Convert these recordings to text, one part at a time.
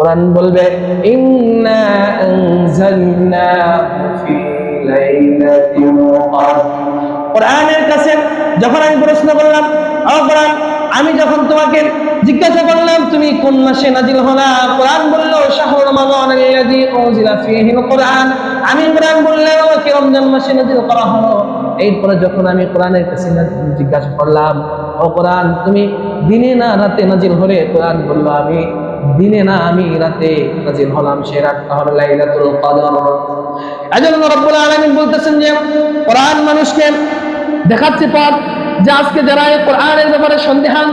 কোরআন বলবে কোরআনের কাছে যখন আমি প্রশ্ন করলাম, ও কোরআন, আমি যখন তোমাকে জিজ্ঞাসা করলাম, তুমি কোন মাসে নাজিল হলা? কোরআন বলল রমাদান আল্লাযী উনজিলা কোরআন। আমি কোরআন বললাম আমাকে রমজান মাসে নাজিল করা হলো? এরপরে যখন আমি কোরআনের কাছে জিজ্ঞাসা করলাম, ও কোরআন, তুমি দিনে না রাতে নাজিল হলে? কোরআন বলল, আমি দিনে না আমি রাতে নাজিল হলাম, সে রাতটা হলো লাইলাতুল কদর। এজন্য রব্বুল আলামিন বলতেছেন যে, কোরআন মানুষকে দেখাচ্ছে পথ যে আজকে যারা এই কোরআনের ব্যাপারে সন্দেহান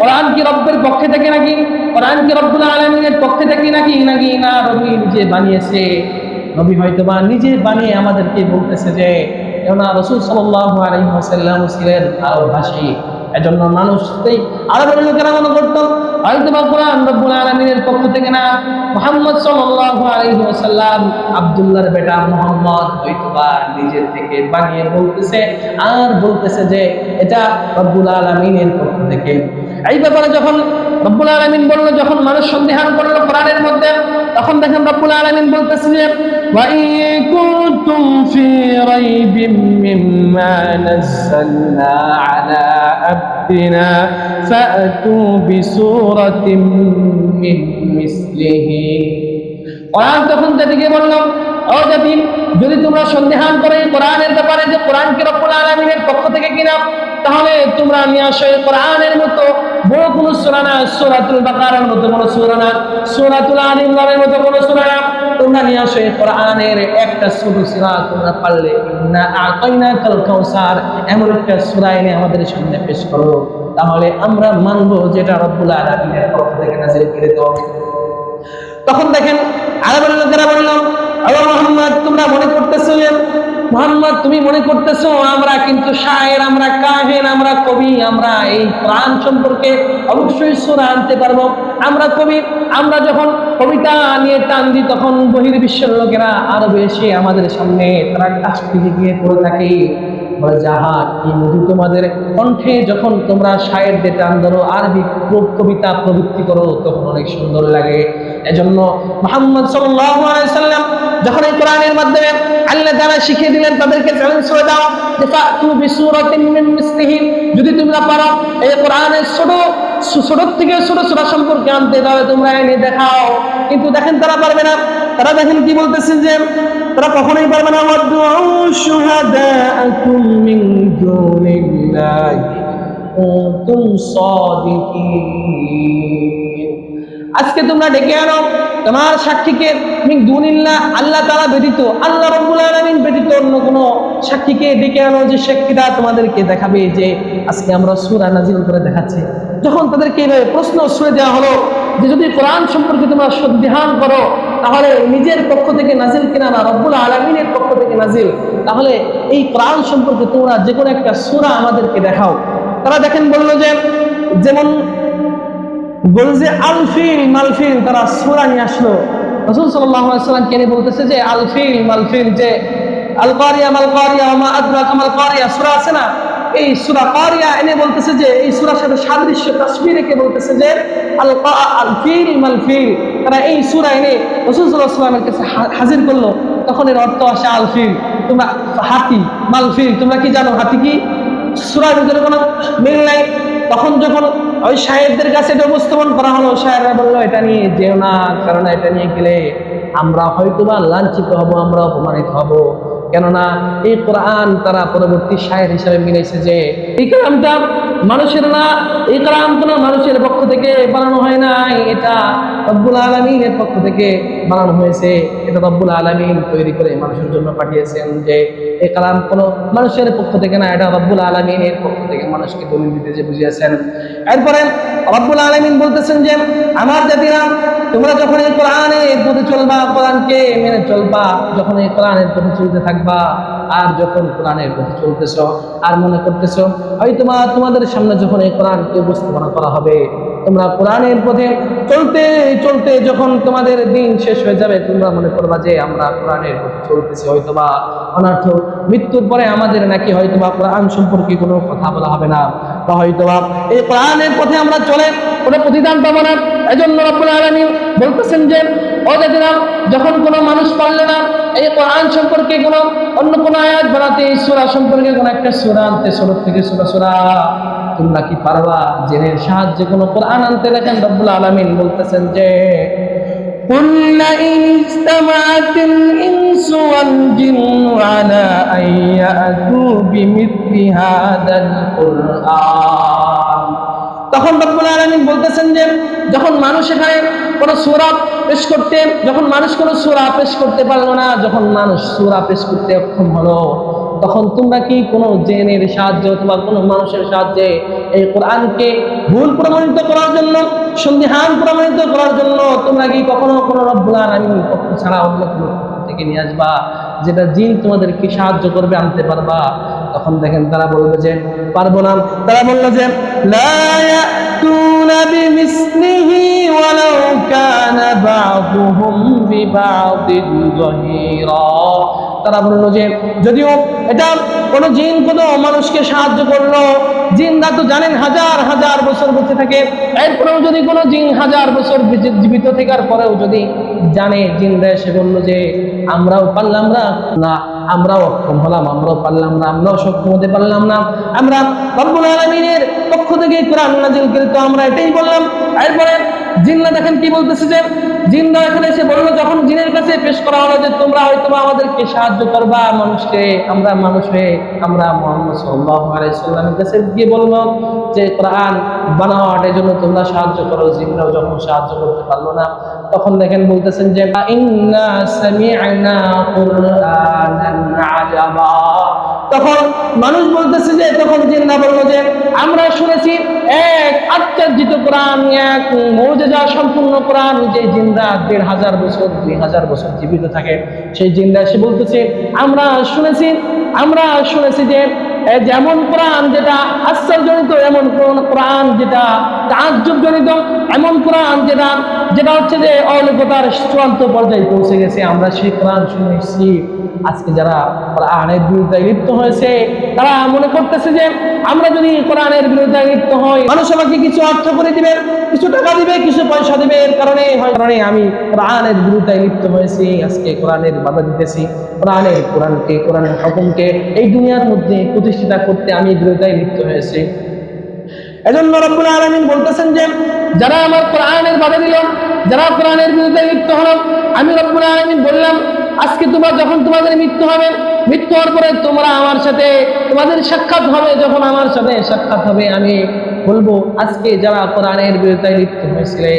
কোরআন কি রব্বের পক্ষে থেকে নাকি? কোরআন কি রব্বুল পক্ষে থেকে নাকি? নাকি না, রবি নিজে বানিয়েছে। হয়তো বা নিজে বানিয়ে আমাদেরকে বলতেছে যে, কেননা রসুল সাল্লাহ ছিলেন এজন্য মানুষ সেই আরবের লোকেরা মনে করতো? হয়তো বা কোরআন রব্বুল আলমিনের পক্ষ থেকে না। মোহাম্মদ সাল্লাহ আলহিহাসাল্লাম আবদুল্লাহর বেটা মোহাম্মদ হয়তো বা নিজের থেকে বানিয়ে বলতেছে, আর বলতেছে যে, এটা রব্বুল আলমিনের পক্ষ থেকে। এই ব্যাপারে যখন রব্বুল আলমিন বলল, যখন মানুষ সন্দেহান করল কোরআনের মধ্যে, তখন দেখেন রব্বুল আলমিন বলতেছে যে وَإِن كُنتُمْ فِي رَيْبٍ مِّمَّا نَزَّلْنَا عَلَىٰ عَبْدِنَا فَأْتُوا بِسُورَةٍ مِّن مِّثْلِهِ কোরআন তখন জাতিকে বলল ও জাতি যদি তোমরা সন্দেহান করে এই কোরআনের ব্যাপারে যে কোরআন কি রব্বুল আলামিনের পক্ষ থেকে কিনা তাহলে তোমরা নিয়ে আসো এই কোরআনের মতো বড় কোনো সূরা না সূরাতুল বাকারার মতো কোনো সূরা না সূরাতুল আল ইমরানের মতো কোনো সূরা না তোমরা নিয়ে আসো, কোরআনের একটা ছোট সূরা তোমরা পারলে। এমন একটা সুরা এনে আমাদের সামনে পেশ করো। তাহলে আমরা মানবো যেটা রব্বুল আলমিনের পক্ষ থেকে নাজিল কৃত তখন দেখেন আরবের লোকেরা বলল আল্লাহ মোহাম্মদ তোমরা মনে করতেছো যে মোহাম্মদ, তুমি মনে করতেছো, আমরা কিন্তু শায়ের, আমরা কাহেন, আমরা কবি, আমরা এই কোরআন সম্পর্কে অবশ্যই সুরা আনতে পারব। আমরা কবি, আমরা যখন কবিতা নিয়ে টান দিই, তখন বহির্বিশ্বের লোকেরা আরও বেশি আমাদের সামনে তারা কাছ থেকে গিয়ে পড়ে থাকে। যাহা কি মধু তোমাদের কণ্ঠে, যখন তোমরা শায়ের দিয়ে টান ধরো, আরবি কবিতা প্রবৃত্তি করো, তখন অনেক সুন্দর লাগে। এজন্য মোহাম্মদ সাল্লাম যখন এই কোরআনের মাধ্যমে আল্লাহ তারা শিখিয়ে দিলেন তাদেরকে চ্যালেঞ্জ করে দাও যদি তোমরা পারো, এই কোরআনের ছোট ছোট থেকে ছোট ছোট সম্পর্কে আনতে, তাহলে তোমরা এনে দেখাও। কিন্তু দেখেন তারা পারবে না। তারা দেখেন কি বলতেছেন যে, তারা কখনোই পারবে না। শুহাদাআকুম আজকে তোমরা ডেকে আনো। তোমার সাক্ষীকে দুনিল্লাহ আল্লাহ তাআলা ব্যতীত, আল্লাহ রাব্বুল আলামিন ব্যতীত অন্য কোনো সাক্ষীকে ডেকে আনো যে সাক্ষীরা তোমাদেরকে দেখাবে যে আজকে আমরা সুরা নাজিল করে দেখাচ্ছি। যখন তাদেরকে এইভাবে প্রশ্ন ছুড়ে দেওয়া হলো যে যদি কোরআন সম্পর্কে তোমরা সন্দেহান করো, তাহলে নিজের পক্ষ থেকে নাজিল কিনা না, রব্বুল আলমিনের পক্ষ থেকে নাজিল তাহলে এই কোরআন সম্পর্কে তোমরা যে কোনো একটা সুরা আমাদেরকে দেখাও। তারা দেখেন বলল যে যেমন বলছে আলফিল মালফিল তারা সূরা নিয়ে আসলো। রসুল সাল্লাম কেন বলতেছে যে আলফিল মালফিল যে আল কারিয়া মাল মা আদরাকা মাল কারিয়া সূরা আছে না? এই সুরা কারিয়া এনে বলতেছে যে, এই সুরার সাথে সাদৃশ্য তাসবির রেখে বলতেছে যে আল আল ফিল মাল তারা এই সূরা এনে রাসূল আলাইহি কাছে হাজির করল। তখন এর অর্থ আসে আল ফিল তোমরা হাতি মাল ফিল তোমরা কি জানো হাতি কি? সুরার ভিতরে কোনো মিল নাই। তখন যখন ওই সাহেবদের কাছে এটা উপস্থাপন করা হলো। সাহেবরা বলল, এটা নিয়ে যেও না, কারণ এটা নিয়ে গেলে আমরা হয়তোবা লাঞ্ছিত হব, আমরা অপমানিত হব। কেননা এই কোরআন তারা পরবর্তী সাহেব হিসাবে মিলেছে যে, এই কালামটা মানুষের না এই কালাম কোনো মানুষের পক্ষ থেকে বানানো হয় নাই। এটা রব্বুল আলমিনের পক্ষ থেকে বানানো হয়েছে। এটা রব্বুল আলমিন তৈরি করে মানুষের জন্য পাঠিয়েছেন যে এই কালাম কোনো মানুষের পক্ষ থেকে না, এটা রব্বুল আলমিনের পক্ষ থেকে মানুষকে দলিল দিতে যে বুঝিয়েছেন। এরপরে রব্বুল আলমিন বলতেছেন যে, আমার জাতিরা, তোমরা যখন এই কোরআনের পথে চলবা, কোরআনকে মেনে চলবা, যখন এই কোরআনের পথে চলতে থাকবা, আর যখন কোরআনের পথে চলতেছ, আর মনে করতেছ হয়তো তোমাদের সামনে যখন এই কোরআনকে উপস্থাপনা করা হবে, তোমরা কোরআনের পথে চলতে চলতে যখন তোমাদের দিন শেষ হয়ে যাবে, তোমরা মনে করবা যে আমরা কোরআনের পথে চলতেছি, হয়তোবা অনার্থ মৃত্যুর পরে আমাদের নাকি হয়তোবা কোরআন সম্পর্কে কোনো কথা বলা হবে না, বা হয়তোবা এই কোরআনের পথে আমরা চলে কোনো প্রতিদান পাবো না। এজন্য রব্বুল আলামিন বলতেছেন যে জাতিরা যখন কোনো মানুষ পারলে না এই কোরআন সম্পর্কে কোনো অন্য কোনো আয়াত বানাতে সূরা সম্পর্কে কোনো একটা সুরা আনতে সূরা থেকে সূরা সূরা তোমরা কি পারবা জেনের সাহায্যে কোনো কোরআন আনতে দেখেন রব্বুল আলামিন বলতেছেন যে قل لئن اجتمعت الإنس والجن على أن يأتوا بمثل هذا القرآن তখন রব্বুল আলামিন বলতেছেন যে যখন মানুষ এখানে কোনো সূরা পেশ করতে যখন মানুষ কোনো সূরা পেশ করতে পারলো না যখন মানুষ সূরা পেশ করতে অক্ষম হলো তখন তোমরা কি কোনো জেনের সাহায্যে অথবা কোনো মানুষের সাহায্যে এই কোরআনকে ভুল প্রমাণিত করার জন্য, সন্দেহান প্রমাণিত করার জন্য তোমরা কি কখনো কোনো রব্বুল আলামিন পক্ষ ছাড়া অন্য কোনো থেকে নিয়ে আসবা, যেটা জিন তোমাদেরকে সাহায্য করবে, আনতে পারবা? তখন দেখেন তারা বলবে যে, পারব না। তারা বলল যে, লা তারা বলল যে, যদিও এটা কোনো জিন, কোনো মানুষকে সাহায্য করল, জিনরা তো জানেন হাজার হাজার বছর বেঁচে থাকে। এরপরেও যদি কোনো জিন হাজার বছর জীবিত থাকার পরেও যদি জানে, জিনরা এসে বলল যে, আমরাও পারলাম না না, আমরাও অক্ষম হলাম, আমরাও পারলাম না, আমরাও সক্ষম হতে পারলাম না, আমরা রব্বুল আলামিনের পক্ষ থেকে কোরআন নাজিল তো আমরা এটাই বললাম। এরপরে জিনরা দেখেন কি বলতেছে যে, জিনরা এখানে এসে বলল, যখন জিনের কাছে পেশ করা হলো যে তোমরা হয়তো আমাদেরকে সাহায্য করবা মানুষকে, আমরা মানুষ হয়ে আমরা মোহাম্মদ সাল্লাল্লাহু আলাইহি সাল্লামের কাছে গিয়ে বলব যে, কোরআন বানাওয়াটার জন্য তোমরা সাহায্য করো, জিনরাও যখন সাহায্য করতে পারল না, তখন দেখেন বলতেছেন যে, ইন্না সামি'না কুরআনান আজাবা। তখন মানুষ বলতেছে যে, তখন জিন্না বলল যে, আমরা শুনেছি এক আশ্চর্যিত কোরআন, এক মৌজেজা সম্পূর্ণ কোরআন যে জিন্দা দেড় হাজার বছর, দুই হাজার বছর জীবিত থাকে। সেই জিন্দা সে বলতেছে, আমরা শুনেছি আমরা শুনেছি যে যেমন কোরআন যেটা আশ্চর্যজনিত, এমন কোন কোরআন যেটা তাজ্জবজনিত, এমন কোরআন যেটা যেটা হচ্ছে যে অলৌকতার চূড়ান্ত পর্যায়ে পৌঁছে গেছে। আমরা সেই কোরআন শুনে এসেছি আজকে যারা কোরআনের বিরুদ্ধে লিপ্ত হয়েছে, তারা মনে করতেছে যে আমরা যদি কোরআনের বিরুদ্ধে লিপ্ত হই, মানুষ আমাকে কিছু অর্থ করে দিবে, কিছু টাকা দিবে, কিছু পয়সা দিবে, এর কারণে হয় কারণে আমি কোরআনের বিরুদ্ধে লিপ্ত হয়েছি, আজকে কোরআনের বাধা দিতেছি, কোরআনের কোরআনকে কোরআনের হুকুমকে এই দুনিয়ার মধ্যে প্রতিষ্ঠিতা করতে আমি বিরুদ্ধে লিপ্ত হয়েছি। এজন্য রব্বুল আলামিন বলতেছেন যে, যারা আমার কোরআনের বাধা দিল, যারা কোরআনের বিরুদ্ধে লিপ্ত হলো, আমি রব্বুল আলামিন বললাম আজকে তোমরা যখন তোমাদের মৃত্যু হবে, মৃত্যু হওয়ার পরে তোমরা আমার সাথে তোমাদের সাক্ষাৎ হবে, যখন আমার সাথে সাক্ষাৎ হবে, আমি বলব, আজকে যারা কোরআনের বিরুদ্ধে লিপ্ত হয়েছিলে,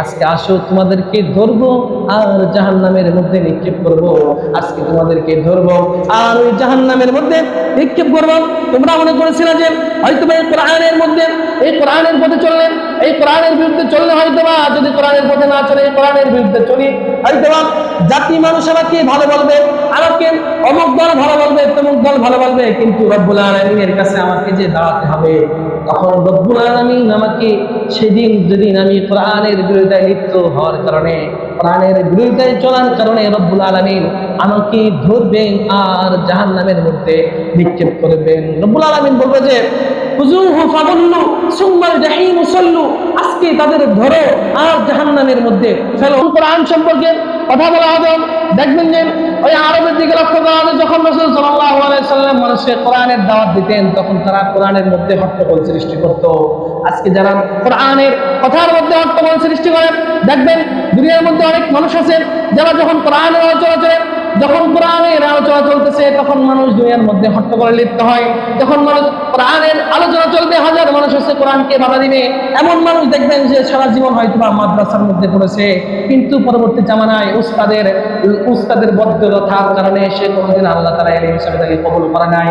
আজকে আসো, তোমাদেরকে ধরবো আর জাহান্নামের মধ্যে নিক্ষেপ করব। আজকে তোমাদেরকে ধরবো আর ওই জাহান্নামের মধ্যে নিক্ষেপ করব। তোমরা মনে করেছিলে যে হয়তো এই কোরআনের মধ্যে, এই কোরআনের পথে চললেন এই কোরআনের বিরুদ্ধে চললে হয়তো বা যদি কোরআনের পথে না চলে, এই কোরআনের বিরুদ্ধে চলি হয়তো বা জাতি মানুষ আমাকে ভালো বলবে আমাকে অমুক দল ভালো বলবে, তমুক দল ভালো বলবে, কিন্তু রব্বুল আলমিনের কাছে আমাকে যে দাঁড়াতে হবে, তখন রব্বুল আলমিন আমাকে সেদিন যেদিন আমি প্রাণের বিরোধিতায় লিপ্ত হওয়ার কারণে প্রাণের বিরোধিতায় চলার কারণে রব্বুল আলমিন আমাকে ধরবেন আর জাহান নামের মধ্যে নিক্ষেপ করবেন। রব্বুল আলমিন বলবে যে আজকে তাদের ধরো, আর মধ্যে সম্পর্কে কথা বলা হবে। দেখবেন যে ওই আরবের দিকে লক্ষ্য করা হবে, যখন রসুল মানুষকে কোরআনের দাওয়াত দিতেন, তখন তারা কোরআনের মধ্যে হট্টগোল সৃষ্টি করত। আজকে যারা কোরআনের কথার মধ্যে হট্টগোল সৃষ্টি করে দেখবেন দুনিয়ার মধ্যে অনেক মানুষ আছে, যারা যখন কোরআনের আলোচনা চলে যখন কোরআনের আলোচনা চলতেছে, তখন মানুষ দুনিয়ার মধ্যে হট্টগোলে লিপ্ত হয়। যখন মানুষ কোরআনের আলোচনা চলবে, হাজার মানুষ হচ্ছে কোরআনকে বাধা দিবে। এমন মানুষ দেখবেন যে সারা জীবন হয়তো বা মাদ্রাসার মধ্যে পড়েছে। কিন্তু পরবর্তী জামানায় উস্তাদের উস্তাদের বদ্ধ থাকার কারণে সে কোনোদিন আল্লাহ তারা এলিম হিসাবে তাকে কবল করা নাই।